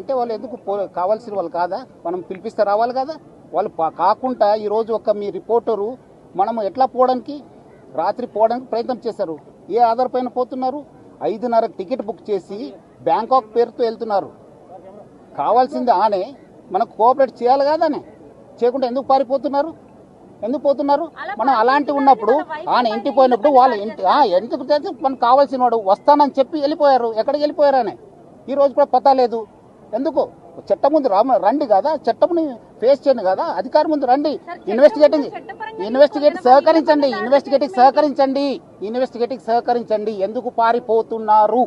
అంటే వాళ్ళు ఎందుకు పో- కావాల్సిన వాళ్ళు కాదా? మనం పిలిపిస్తే రావాలి కదా? వాళ్ళు కాకుండా ఈరోజు ఒక మీ రిపోర్టరు మనం ఎట్లా పోవడానికి? రాత్రి పోవడానికి ప్రయత్నం చేశారు. ఏ ఆధార్ పైన పోతున్నారు? ఐదున్నరకు టికెట్ బుక్ చేసి బ్యాంకాక్ పేరుతో వెళ్తున్నారు. కావాల్సింది ఆనే. మనకు కోఆపరేట్ చేయాలి కాదానే? చేయకుండా ఎందుకు పారిపోతున్నారు? ఎందుకు పోతున్నారు? మనం అలాంటి ఉన్నప్పుడు ఆయన ఇంటికి పోయినప్పుడు వాళ్ళ ఇంటి ఎందుకు మనకు కావాల్సిన వాడు వస్తానని చెప్పి వెళ్ళిపోయారు. ఎక్కడికి వెళ్ళిపోయారు అని ఈ రోజు కూడా పతా లేదు. ఎందుకు? చట్టం ముందు రామ రండి కదా. చట్టంని ఫేస్ చేయండి కదా. అధికారం ముందు రండి. ఇన్వెస్టిగేటింగ్ ఇన్వెస్టిగేట్ సహకరించండి. ఇన్వెస్టిగేటింగ్ సహకరించండి. ఇన్వెస్టిగేటింగ్ సహకరించండి. ఎందుకు పారిపోతున్నారు?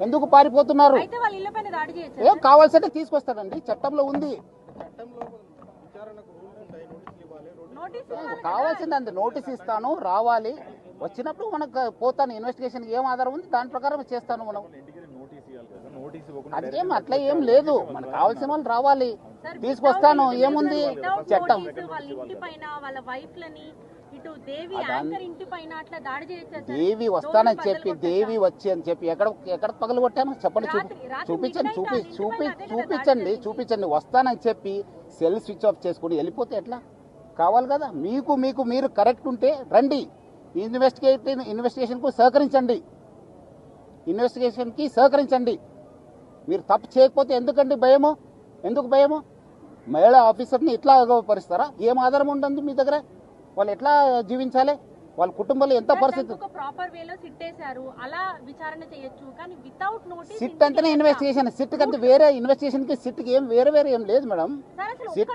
ఎందుకు పారిపోతున్నారు? ఏం కావాల్సింటే తీసుకొస్తారండి చట్టంలో ఉంది. కావాల్సింది అంత నోటీస్ ఇస్తాను. రావాలి. వచ్చినప్పుడు మనకు పోతాను. ఇన్వెస్టిగేషన్ ఏం ఆధారం ఉంది? దాని ప్రకారం చేస్తాను మనం. అదేం అట్లా ఏం లేదు. మనకు కావాల్సిన వాళ్ళు రావాలి. తీసుకొస్తాను. ఏముంది? చట్టం దేవి వస్తానని చెప్పి దేవి వచ్చి అని చెప్పి ఎక్కడ ఎక్కడ పగలు కొట్టాను? చెప్పండి చూపించండి చూపి చూపి చూపించండి చూపించండి. వస్తానని చెప్పి సెల్ స్విచ్ ఆఫ్ చేసుకుని వెళ్ళిపోతే ఎట్లా? కావాలి కదా. మీకు మీకు మీరు కరెక్ట్ ఉంటే రండి. ఇన్వెస్టిగేట్ ఇన్వెస్టిగేషన్కు సహకరించండి. ఇన్వెస్టిగేషన్కి సహకరించండి. మీరు తప్పు చేయకపోతే ఎందుకండి భయము? ఎందుకు భయము? మహిళా ఆఫీసర్ని ఇట్లా అగౌరవపరుస్తారా? ఏం ఆధారం ఉంటుంది మీ దగ్గర? వాళ్ళు ఎట్లా జీవించాలి? వాళ్ళ కుటుంబంలో ఎంత పరిస్థితి? ఒక ప్రాపర్ వేలో సిట్ వేశారు అలా విచారణ చేయొచ్చు. కానీ వితౌట్ నోటీస్ సిట్ అంటేనే ఇన్వెస్టిగేషన్ సిట్ కంటే వేరే ఇన్వెస్టిగేషన్కి సిట్కి ఏం వేరే వేరే ఏం లేదు మేడం. సిట్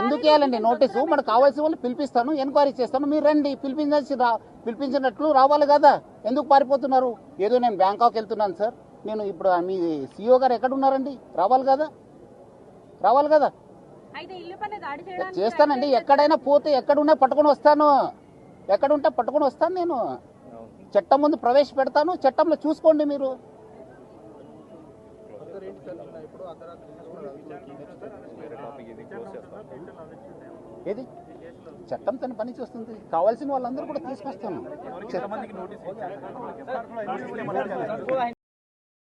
ఎందుకు వేయాలండి నోటీసు మనకు కావాల్సిన వాళ్ళు పిలిపిస్తాను ఎంక్వైరీ చేస్తాను. మీరు రండి పిలిపించాల్సి రా పిలిపించినట్లు రావాలి కదా. ఎందుకు పారిపోతున్నారు? ఏదో నేను బ్యాంకాక్ వెళ్తున్నాను సార్ నేను ఇప్పుడు మీ సిఇఓ గారు ఎక్కడ ఉన్నారండి రావాలి కదా రావాలి కదా చేస్తానండి ఎక్కడైనా పోతే ఎక్కడున్నా పట్టుకొని వస్తాను ఎక్కడుంటే పట్టుకొని వస్తాను నేను చట్టం ముందు ప్రవేశపెడతాను చట్టంలో చూసుకోండి మీరు ఏది చట్టం తన పని చేస్తుంది కావాల్సిన వాళ్ళందరూ కూడా తీసుకొస్తాను